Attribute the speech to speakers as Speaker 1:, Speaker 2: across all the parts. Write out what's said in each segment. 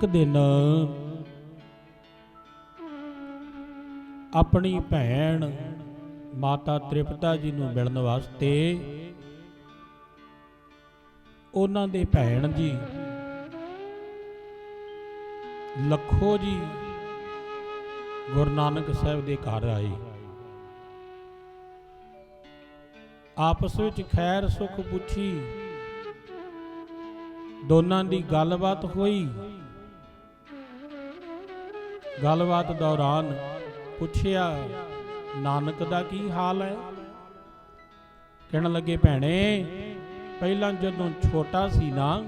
Speaker 1: ਇੱਕ ਦਿਨ ਆਪਣੀ ਭੈਣ ਮਾਤਾ ਤ੍ਰਿਪਤਾ ਜੀ ਨੂੰ ਮਿਲਣ ਵਾਸਤੇ ਉਹਨਾਂ ਦੇ ਭੈਣ ਜੀ ਲੱਖੋ ਜੀ ਗੁਰੂ ਨਾਨਕ ਸਾਹਿਬ ਦੇ ਘਰ ਆਏ। ਆਪਸ ਵਿੱਚ ਖੈਰ ਸੁਖ ਪੁੱਛੀ। ਦੋਨਾਂ ਦੀ ਗੱਲਬਾਤ ਹੋਈ। ਗੱਲਬਾਤ ਦੌਰਾਨ ਪੁੱਛਿਆ, ਨਾਨਕ ਦਾ ਕੀ ਹਾਲ ਹੈ? ਕਹਿਣ ਲੱਗੇ, ਭੈਣੇ, ਪਹਿਲਾਂ ਜਦੋਂ ਛੋਟਾ ਸੀ ਨਾ,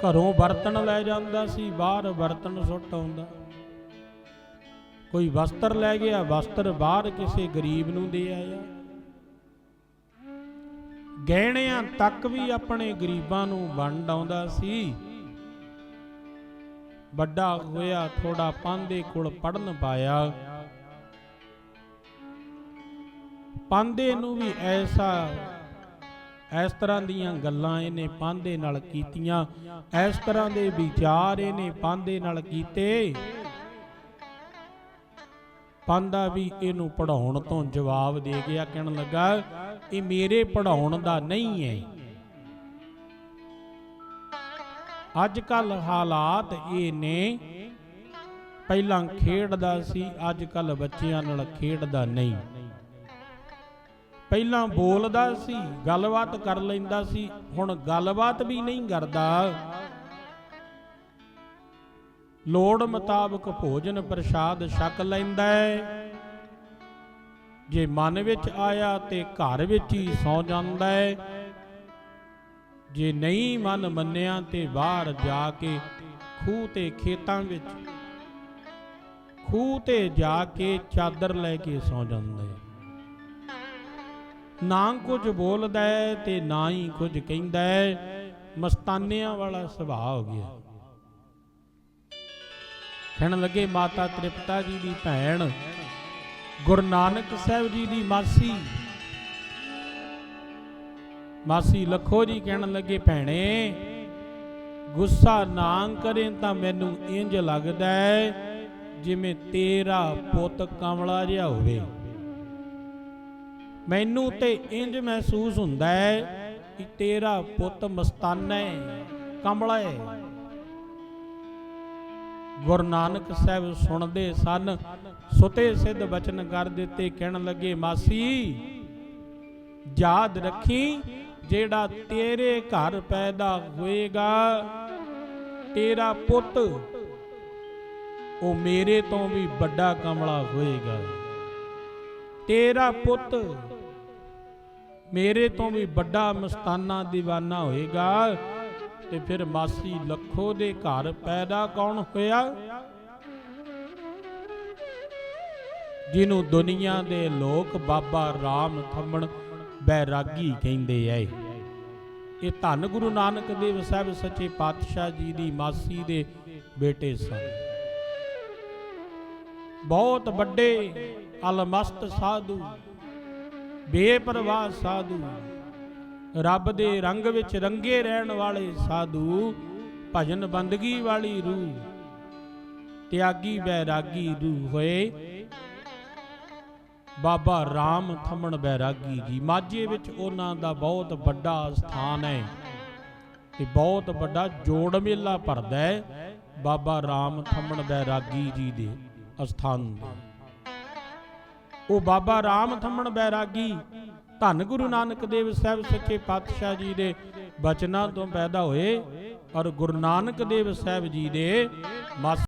Speaker 1: ਘਰੋਂ ਬਰਤਨ ਲੈ ਜਾਂਦਾ ਸੀ, ਬਾਹਰ ਬਰਤਨ ਸੁੱਟ ਆਉਂਦਾ। ਕੋਈ ਵਸਤਰ ਲੈ ਗਿਆ, ਵਸਤਰ ਬਾਹਰ ਕਿਸੇ ਗਰੀਬ ਨੂੰ ਦੇ ਆਇਆ। ਗਹਿਣਿਆਂ ਤੱਕ ਵੀ ਆਪਣੇ ਗਰੀਬਾਂ ਨੂੰ ਵੰਡ ਆਉਂਦਾ ਸੀ। ਵੱਡਾ ਹੋਇਆ, ਥੋੜਾ ਪਾਂਦੇ ਕੋਲ ਪੜਨ ਪਾਇਆ। ਪਾਂਦੇ ਨੂੰ ਵੀ ਐਸਾ ਇਸ ਤਰ੍ਹਾਂ ਦੀਆਂ ਗੱਲਾਂ ਇਹਨੇ ਪਾਂਦੇ ਨਾਲ ਕੀਤੀਆਂ। ਇਸ ਤਰ੍ਹਾਂ ਦੇ ਵਿਚਾਰ ਇਹਨੇ ਪਾਂਦੇ ਨਾਲ ਕੀਤੇ। ਪਾਂਦਾ ਵੀ ਇਹਨੂੰ ਪੜਾਉਣ ਤੋਂ ਜਵਾਬ ਦੇ ਗਿਆ, ਕਹਿਣ ਲੱਗਾ, ਇਹ ਮੇਰੇ ਪੜਾਉਣ ਦਾ ਨਹੀਂ ਹੈ। ਅੱਜ ਕੱਲ ਹਾਲਾਤ ਇਹ ਨੇ। ਪਹਿਲਾਂ ਖੇਡਦਾ ਸੀ ਅੱਜ ਕੱਲ ਬੱਚਿਆਂ ਨਾਲ ਖੇਡਦਾ ਨਹੀਂ। ਪਹਿਲਾਂ ਬੋਲਦਾ ਸੀ, ਗੱਲਬਾਤ ਕਰ ਲੈਂਦਾ ਸੀ, ਹੁਣ ਗੱਲਬਾਤ ਵੀ ਨਹੀਂ ਕਰਦਾ। ਲੋੜ ਮੁਤਾਬਕ ਭੋਜਨ ਪ੍ਰਸ਼ਾਦ ਛਕ ਲੈਂਦਾ ਹੈ। ਜੇ ਮਨ ਵਿੱਚ ਆਇਆ ਤੇ ਘਰ ਵਿੱਚ ਹੀ ਸੌ ਜਾਂਦਾ ਹੈ। ਜੇ ਨਹੀਂ ਮਨ ਮੰਨਿਆ ਤੇ ਬਾਹਰ ਜਾ ਕੇ ਖੂਹ ਤੇ ਖੇਤਾਂ ਵਿੱਚ, ਖੂਹ ਤੇ ਜਾ ਕੇ ਚਾਦਰ ਲੈ ਕੇ ਸੌ ਜਾਂਦਾ। ਹੈ ਨਾ ਕੁਝ ਬੋਲਦਾ ਹੈ ਤੇ ਨਾ ਹੀ ਕੁਝ ਕਹਿੰਦਾ ਹੈ ਮਸਤਾਨਿਆਂ ਵਾਲਾ ਸੁਭਾਅ ਹੋ ਗਿਆ। ਕਹਿਣ ਲੱਗੇ, ਮਾਤਾ ਤ੍ਰਿਪਤਾ ਜੀ ਦੀ ਭੈਣ, ਗੁਰੂ ਨਾਨਕ ਸਾਹਿਬ ਜੀ ਦੀ ਮਾਸੀ। ਮਾਸੀ ਲਖੋ ਜੀ ਕਹਿਣ ਲੱਗੇ, ਭੈਣੇ, ਗੁੱਸਾ ਨਾ ਕਰੇ ਤਾਂ ਮੈਨੂੰ ਇੰਜ ਲੱਗਦਾ ਹੈ ਜਿਵੇਂ ਤੇਰਾ ਪੁੱਤ ਕਮਲਾ ਜਿਹਾ ਹੋਵੇ। ਮੈਨੂੰ ਤੇ ਇੰਜ ਮਹਿਸੂਸ ਹੁੰਦਾ ਹੈ ਕਿ ਤੇਰਾ ਪੁੱਤ ਮਸਤਾਨਾ ਹੈ, ਕਮਲਾ ਹੈ। ਗੁਰੂ ਨਾਨਕ ਸਾਹਿਬ ਸੁਣਦੇ ਸਨ, ਸੁਤੇ ਸਿੱਧ ਬਚਨ ਕਰ ਦਿੱਤੇ, ਕਹਿਣ ਲੱਗੇ, ਮਾਸੀ, ਯਾਦ ਰੱਖੀ ਜਿਹੜਾ ਤੇਰੇ ਘਰ ਪੈਦਾ ਹੋਏਗਾ, ਤੇਰਾ ਪੁੱਤ, ਉਹ ਮੇਰੇ ਤੋਂ ਵੀ ਵੱਡਾ ਕਮਲਾ ਹੋਏਗਾ। ਤੇਰਾ ਪੁੱਤ ਮੇਰੇ ਤੋਂ ਵੀ ਵੱਡਾ ਮਸਤਾਨਾ دیਵਾਨਾ ਹੋਏਗਾ ਤੇ ਫਿਰ ਮਾਸੀ ਲੱਖੋ ਦੇ ਘਰ ਪੈਦਾ ਕੌਣ ਹੋਇਆ? ਜਿਹਨੂੰ ਦੁਨੀਆ ਦੇ ਲੋਕ ਬਾਬਾ ਰਾਮ ਥੰਮਣ ਬੈਰਾਗੀ ਕਹਿੰਦੇ ਐ ਇਹ ਧੰਨ ਗੁਰੂ ਨਾਨਕ ਦੇਵ ਸਾਹਿਬ ਸੱਚੇ ਪਾਤਸ਼ਾਹ ਜੀ ਦੀ ਮਾਸੀ ਦੇ ਬੇਟੇ ਸਨ ਬਹੁਤ ਵੱਡੇ ਅਲਮਸਤ ਸਾਧੂ ਬੇਪਰਵਾਹ ਸਾਧੂ ਰੱਬ ਦੇ ਰੰਗ ਵਿੱਚ ਰੰਗੇ ਰਹਿਣ ਵਾਲੇ ਸਾਧੂ ਭਜਨ ਬੰਦਗੀ ਵਾਲੀ ਰੂਹ ਤਿਆਗੀ ਬੈਰਾਗੀ ਰੂਹ ਹੋਏ ਬਾਬਾ ਰਾਮ ਥਮਣ ਬੈਰਾਗੀ ਜੀ। ਮਾਝੇ ਵਿੱਚ ਉਹਨਾਂ ਦਾ ਬਹੁਤ ਵੱਡਾ ਸਥਾਨ ਹੈ ਤੇ ਬਹੁਤ ਵੱਡਾ ਜੋੜ ਮੇਲਾ ਭਰਦਾ ਹੈ ਬਾਬਾ ਰਾਮ ਥਮਣ ਬੈਰਾਗੀ ਜੀ ਦੇ ਅਸਥਾਨ ਦੇ ਉਹ ਬਾਬਾ ਰਾਮ ਥੰਮਣ ਬੈਰਾਗੀ ਧੰਨ ਗੁਰੂ ਨਾਨਕ ਦੇਵ ਸਾਹਿਬ ਸੱਚੇ ਪਾਤਸ਼ਾਹ ਜੀ ਦੇ ਬਚਨਾਂ ਤੋਂ ਪੈਦਾ ਹੋਏ ਔਰ ਗੁਰੂ ਨਾਨਕ ਦੇਵ ਸਾਹਿਬ ਜੀ ਦੇ